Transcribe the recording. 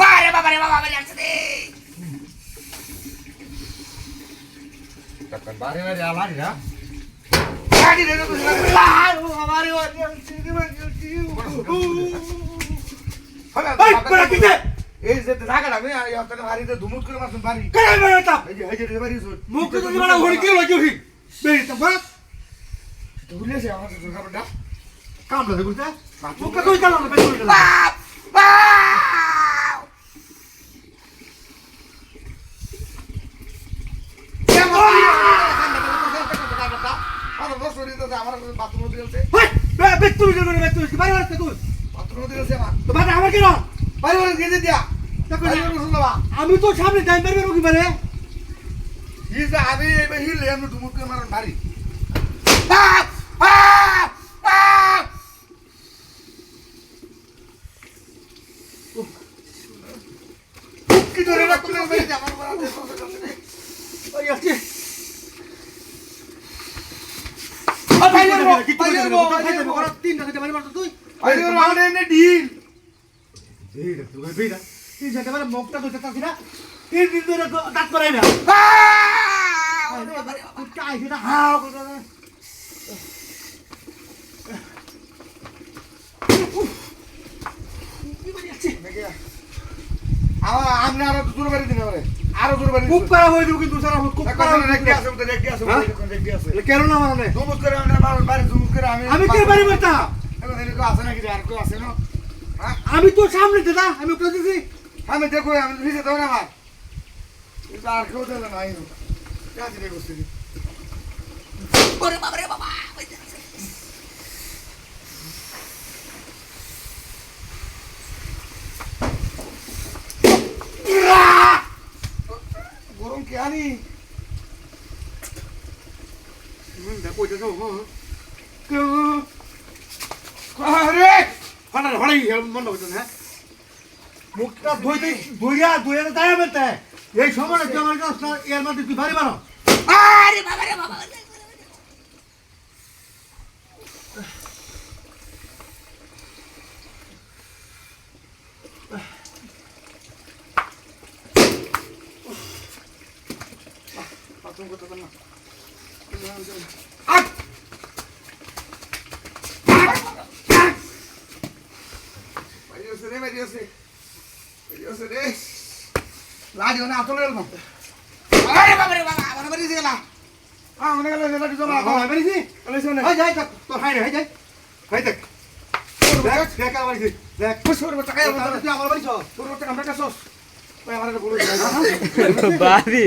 বারে বাবা রে বাবা বারে আসছে রে বারে বারে আলারি না গাড়ি রে তো আমারে বাড়ি আসছে কি বাড়ি এই বড় কিতে এই যে জায়গাটা আমি আপনার বাড়িতে ধুমুট করে মারছেন বাড়ি করে বড় তা এই যে এই যে বাড়ি শুন মুখ তো বড় হড়ি কি লাগি উঠি বেরি তো বাপ ভুলেছে আমার সাথে খাবারটা কামলা দেখুন তা মুখ কই কালো না বেরি গেল বাপ আমার বাথরুম গেছে বে বে কি তুই। বাথরুম গেছে আমার। তো আমার কেন? দিয়া। আমি তো সামনে টাইম পারবে রকি পারে আমি হিলে আমি করে মারেন বাপ কি ধরে রাখতে আমার বাড়ি ওই আজকে তিনটা খেতে পারি মারতো তুই আরে আমার এনে ডিল এই দেখ তুই বেটা তিন চারটে মানে মুখটা তো চাচ্ছি না তিন দিন ধরে দাঁত করাই না। না হাও করে না আমার আপনি আরও দূর বাড়ি দিন আমারে। আরও দূর বাড়ি খুব খারাপ হয়ে কিন্তু স্যার আমার খুব খারাপ রেডি আছে তো রেডি আছে হ্যাঁ? রেডি আছে। কেন না মানে করে আমি আমার বাড়ি করে আমি আমি কে বাড়ি মারতা এখন আছে নাকি আর আছে না? হ্যাঁ? আমি তো সামনে দাদা আমি ওকে দিছি। আমি দেখো আমি ভিজে দেবো না আমার। এটা আর কেউ দেবে না আইনো কাজে রে বসে ওরে বাবা রে বাবা গরম কে আনি দেখো এটা তো আরে! ফাটা ফাটাই মন হচ্ছে হ্যাঁ। মুখটা ধুইতে ধুইয়া ধুইয়া দাঁড়া বেতে এই আমার কাছে এর মধ্যে তুই বাড়ি বানো আরে বাবা রে বাবা বাথরুম করতে পার না আট বাইরে আছে রে বাইরে আছে বাইরে আছে রে লাগিও না। আতলে এলাম আরে বাবা রে বাবা আমার বাড়ি গেল আ মনে গেল লাঠি জমা বেরিয়েছি আলেছ না। হাই যাই তোর হাই রে হাই যাই। হাই দেখ দেখ দেখ আমার বাড়ি দেখ। খুশ করে টাকা আমার বাড়ি চল তোর টাকা আমরা কাছে ওই আমার বলে বাড়ি